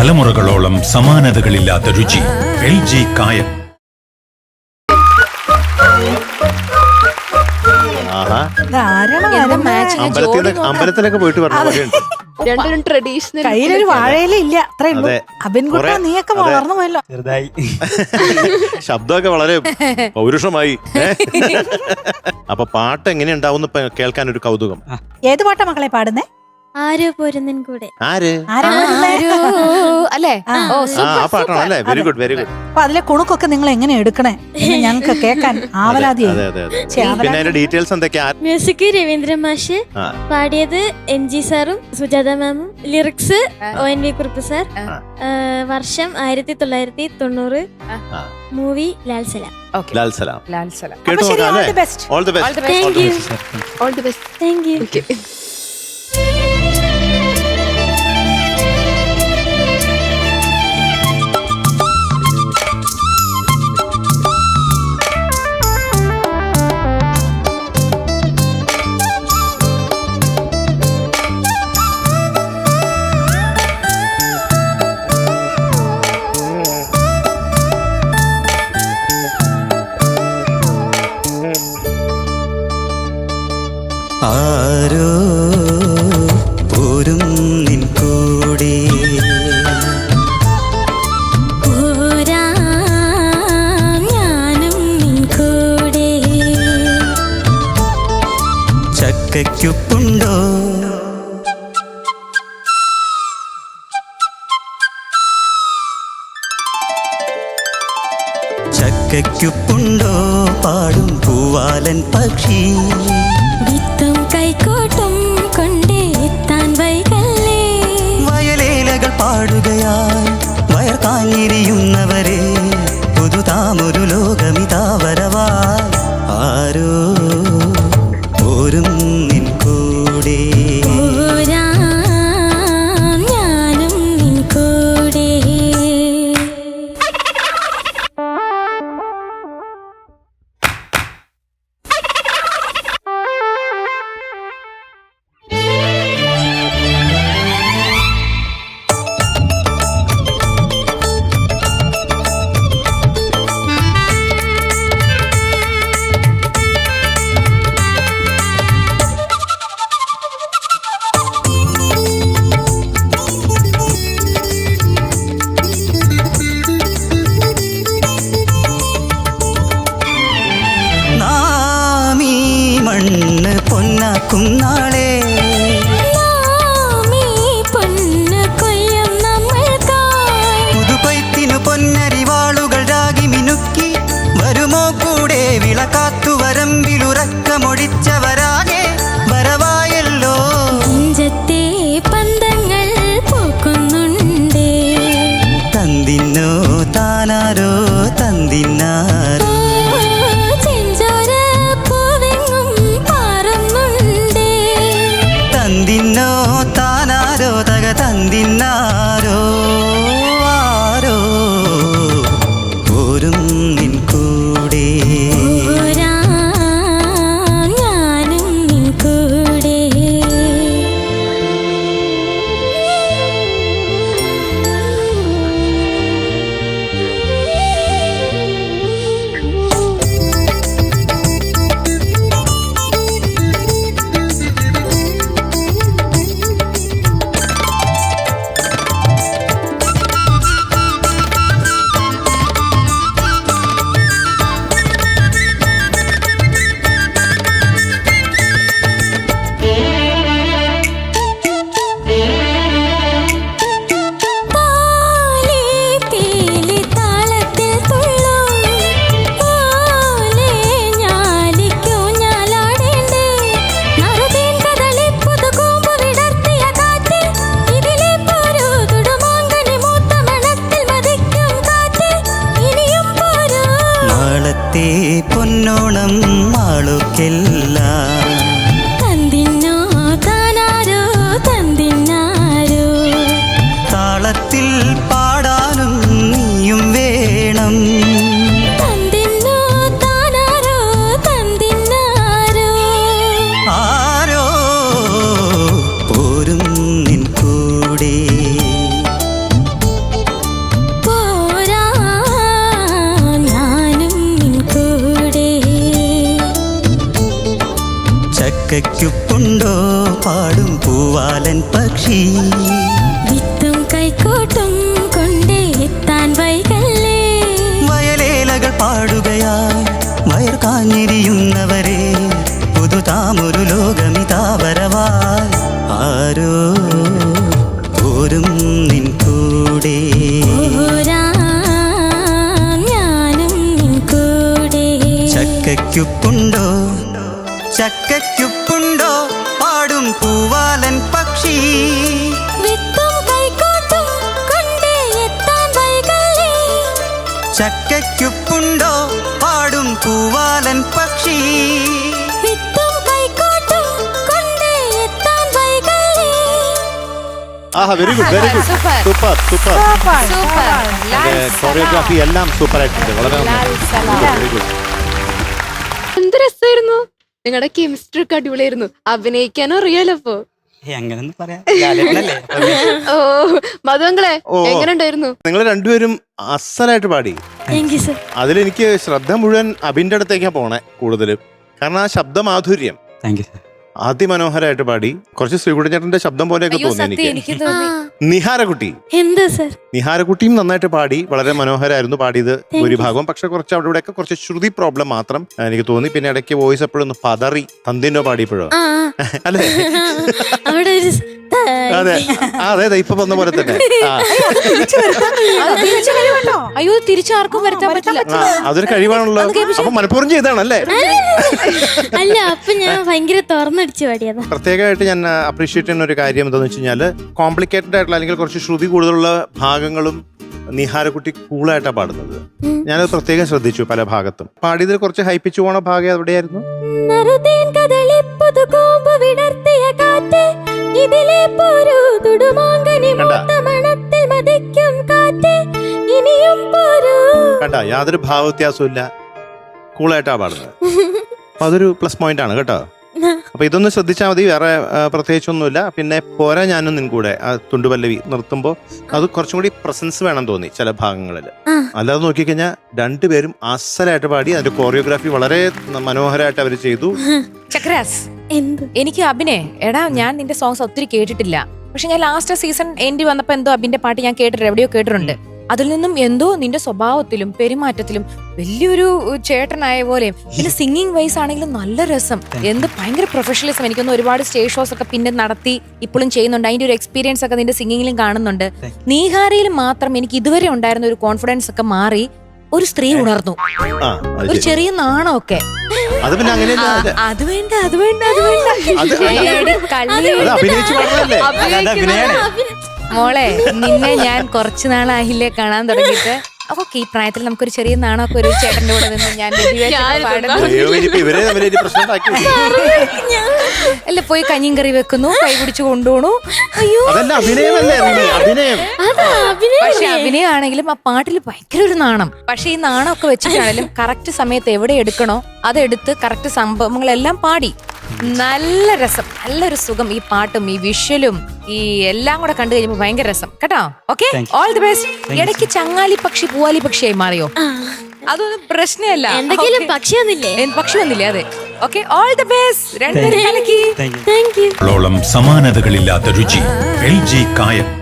തലമുറകളോളം സമാനതകളില്ലാത്ത രുചി. L G കായം. അമ്പലത്തിലൊക്കെ പോയിട്ട് പറഞ്ഞ പോലെയുണ്ട് രണ്ടും ട്രഡീഷണൽ കയ്യിലൊരു വാഴയില ഇല്ല. അത്രേ ഉള്ളൂ. അതെ. അബിൻകുട്ട കുറെ- നീയൊക്കെ വളർന്നു പോയല്ലോ. ചെറുതായി. ശബ്ദമൊക്കെ വളരെ പൗരുഷമായി? അപ്പൊ പാട്ട് എങ്ങനെ ഉണ്ടാവും കേൾക്കാൻ ഒരു കൗതുകം. ഏത് പാട്ടാ മക്കളെ പാടുന്നേ? ആരോ പോരുന്നൻ കൂടെ. ആര്? ആരാ? അല്ലേ? ഓ ആ. സൂപ്പർ ആ പാട്ടാണ് അല്ലേ? വെരി ഗുഡ് വെരി ഗുഡ് അപ്പൊ അതിലെ കുണുക്കൊക്കെ നിങ്ങൾ എങ്ങനെ എടുക്കണേ? എന്ന് ഞങ്ങൾക്ക് കേൾക്കാൻ ആവലാതിയായി അതെ അതെ അതെ ഛെ, ആവലാതി. പിന്നെ അതിന്റെ ഡീറ്റെയിൽസ് എന്തൊക്കെയാ? മ്യൂസിക് രവീന്ദ്രൻ മാഷ് ആ. പാടിയത് എം ജി സാറും Sujatha മാമും. Lyrics O N V Kurup sir. ആ. ആ, വർഷം ആയിരത്തി തൊള്ളായിരത്തി തൊണ്ണൂറ്. ആ. മൂവി ലാൽസല ഓക്കെ. ലാൽ സലാം. ലാൽ സലാം. കേട്ടു നോക്കാം ഓൾ അല്ലേ? The best all the All the best best. Thank all the best thank you ആരോ പാടുകയായി വയർ പൊന്നാക്കും നാളെ ചക്കയ്ക്കുപ്പുണ്ടോ പാടും പൂവാലൻ പക്ഷി? വിത്തും കൈക്കോട്ടും കൊണ്ടേ എത്താൻ വൈകല്ലേ? വയലേലകൾ പാടുകയായി വയർ കാഞ്ഞിരിയുന്നവരെ പുതുതാമൊരു ലോകമിതാവരവായി ആരോ പോരും നിൻ കൂടെ. ചക്കയ്ക്കുപ്പുണ്ടോ ചക്കയ്ക്കുപ്പുണ്ടോ പാടും പൂവാലൻ പക്ഷി. ചക്കയ്ക്കുപ്പുണ്ടോ പാടും പൂവാലൻ പക്ഷി. ആഹാ very good very good super. Super super. Choreography എല്ലാം സൂപ്പർ ആയിട്ടുണ്ട് വളരെ വെരി ഗുഡ് എന്ത് രസമായിരുന്നു നിങ്ങളുടെ കെമിസ്ട്രി ഒക്കെ അടിപൊളിയായിരുന്നു. അഭിനയിക്കാനും അറിയാലോ അപ്പൊ? അങ്ങനൊന്നും പറയാം ഓ മധുവങ്കളെ ഓ. എങ്ങനെ ഉണ്ടായിരുന്നു നിങ്ങൾ രണ്ടുപേരും അസലായിട്ട് പാടി. അതിലെനിക്ക് ശ്രദ്ധ മുഴുവൻ അബിന്റെ അടുത്തേക്കാ പോണേ കൂടുതലും. കാരണം ആ ശബ്ദമാധുര്യം. താങ്ക് യു അതിമനോഹരമായിട്ട് പാടി കുറച്ച് ശ്രീകുടഞ്ചേട്ടന്റെ ശബ്ദം പോലെയൊക്കെ തോന്നി എനിക്ക്. നിഹാരകുട്ടി. എന്താ സർ? നിഹാരക്കുട്ടിയും നന്നായിട്ട് പാടി വളരെ മനോഹരമായിരുന്നു പാടിയത് ഭൂരിഭാഗം പക്ഷെ കുറച്ച് അവിടെ ഇവിടെയൊക്കെ കുറച്ച് ശ്രുതി പ്രോബ്ലം മാത്രം എനിക്ക് തോന്നി. പിന്നെ ഇടയ്ക്ക് വോയിസ് എപ്പോഴും ഒന്ന് പതറി തന്തിനോ പാടിയപ്പോഴോ? അല്ലേ? അവിടെ അതെ. അതെ. അതെ ഇപ്പൊ വന്ന പോലെ തന്നെ. ആ. അയ്യോ തിരിച്ചാർക്കും വരുത്താൻ പറ്റില്ല. ആ, അതൊരു കഴിവാണല്ലോ. അപ്പൊ മലപ്പുറം ചെയ്താണല്ലേ അല്ല അപ്പൊ ഞാൻ ഭയങ്കര തുറന്നടിച്ച് പാടിയതാ. പ്രത്യേകമായിട്ട് ഞാൻ അപ്രീഷിയേറ്റ് ചെയ്യുന്ന ഒരു കാര്യം എന്താണെന്ന് വെച്ച് കഴിഞ്ഞാൽ കോംപ്ലിക്കേറ്റഡ് ആയിട്ടുള്ള അല്ലെങ്കിൽ കുറച്ച് ശ്രുതി കൂടുതലുള്ള ഭാഗങ്ങളും നിഹാരക്കുട്ടി കൂളായിട്ടാണ് പാടുന്നത്. ഞാനത് പ്രത്യേകം ശ്രദ്ധിച്ചു പല ഭാഗത്തും. പാടിയതിൽ കുറച്ച് ഹൈപ്പിച്ചു പോണ ഭാഗം എവിടെയായിരുന്നു? നറുതേൻ ഇതിലെ പോരൂ തുടുമാങ്കനി? മൂത്ത മണത്തിൽ മതിക്കും കാറ്റ് ഇനിയും പോരൂ. കണ്ട യാതൊരു ഭാവവ്യത്യാസവും ഇല്ല കൂളായിട്ടാ പാടുന്നത്. അപ്പൊ അതൊരു പ്ലസ് പോയിന്റ് ആണ് കേട്ടോ. അപ്പൊ ഇതൊന്ന് ശ്രദ്ധിച്ചാൽ മതി വേറെ പ്രത്യേകിച്ചൊന്നുമില്ല. പിന്നെ പോരാ ഞാനും നിൻകൂടെ ആ തുണ്ടുപല്ലവി നിർത്തുമ്പോൾ അത് കുറച്ചും കൂടി പ്രസൻസ് വേണം തോന്നി ചില ഭാഗങ്ങളിൽ. അല്ലാതെ നോക്കിക്കഴിഞ്ഞാൽ രണ്ടുപേരും അസലായിട്ട് പാടി അതിന്റെ കോറിയോഗ്രാഫി വളരെ മനോഹരമായിട്ട് അവർ ചെയ്തു. ചക്രാസ്. എന്ത്? എനിക്ക് അഭിനെ എടാ ഞാൻ നിന്റെ സോങ്സ് ഒത്തിരി കേട്ടിട്ടില്ല. പക്ഷെ ഞാൻ ലാസ്റ്റ് സീസൺ എൻഡ് വന്നപ്പോ എന്തോ അഭിന്റെ പാട്ട് ഞാൻ കേട്ടിട്ട് എവിടെയോ കേട്ടിട്ടുണ്ട്. അതിൽ നിന്നും എന്തോ നിന്റെ സ്വഭാവത്തിലും പെരുമാറ്റത്തിലും വലിയൊരു ചേട്ടനായ പോലെയും പിന്നെ സിംഗിങ് വൈസ് ആണെങ്കിലും നല്ല രസം. എന്ത് ഭയങ്കര പ്രൊഫഷണലിസം എനിക്കൊന്ന് ഒരുപാട് സ്റ്റേജ് ഷോസ് ഒക്കെ പിന്നെ നടത്തി ഇപ്പോഴും ചെയ്യുന്നുണ്ട്. അതിന്റെ ഒരു എക്സ്പീരിയൻസ് ഒക്കെ നിന്റെ സിംഗിങ്ങിലും കാണുന്നുണ്ട്. നീഹാരയിൽ മാത്രം എനിക്ക് ഇതുവരെ ഉണ്ടായിരുന്ന ഒരു കോൺഫിഡൻസ് ഒക്കെ മാറി. ഒരു സ്ത്രീ ഉണർന്നു. ആ അത് ഒരു ശരി. ചെറിയ നാണമൊക്കെ. അത് പിന്നെ അങ്ങനെയല്ല അത് അത് വേണ്ട അത് വേണ്ട. അത് വേണ്ട. അത് ഏടി കള്ളി. അത് അഭിനയിച്ച് പാടുന്നതല്ലേ? മോളെ നിന്നെ ഞാൻ കുറച്ചു നാളായില്ലേ കാണാൻ തുടങ്ങിയിട്ട്? അപ്പൊ ഈ പ്രായത്തിൽ നമുക്കൊരു ചെറിയ നാണമൊക്കെ ഒരു ചേട്ടന്റെ കൂടെ നിന്ന് ഞാൻ അല്ല പോയി കഞ്ഞിയും കറി വെക്കുന്നു കൈ പിടിച്ച് കൊണ്ടുപോണു. അയ്യോ. അതല്ല അഭിനയമല്ലേ അഭിനയം. അതാ അഭിനയം പക്ഷെ അഭിനയാണെങ്കിലും ആ പാട്ടിൽ ഭയങ്കര ഒരു നാണം. പക്ഷെ ഈ നാണമൊക്കെ വെച്ചിട്ടാണെങ്കിലും കറക്റ്റ് സമയത്ത് എവിടെ എടുക്കണോ അതെടുത്ത് കറക്റ്റ് സംഭവങ്ങളെല്ലാം പാടി. നല്ല രസം നല്ലൊരു സുഖം ഈ പാട്ടും ഈ വിഷ്വലും ഈ എല്ലാം കൂടെ കണ്ടു കഴിയുമ്പോൾ ഭയങ്കര രസം. കേട്ടോ? ഓക്കെ? ഓൾ ദി ബെസ്റ്റ് ഇടയ്ക്ക് ചങ്ങാലി പക്ഷി പൂവാലി പക്ഷിയായി മാറിയോ? അതൊന്നും പ്രശ്നമല്ല. എന്തെങ്കിലും. പക്ഷി ഒന്നില്ലേ ഏ, പക്ഷി വന്നില്ലേ അതെ. ഓക്കെ ഓൾ ദി ബെസ്റ്റ് രണ്ടുപേരും സമാനതകളില്ലാത്ത രുചി. എൽ ജി കായം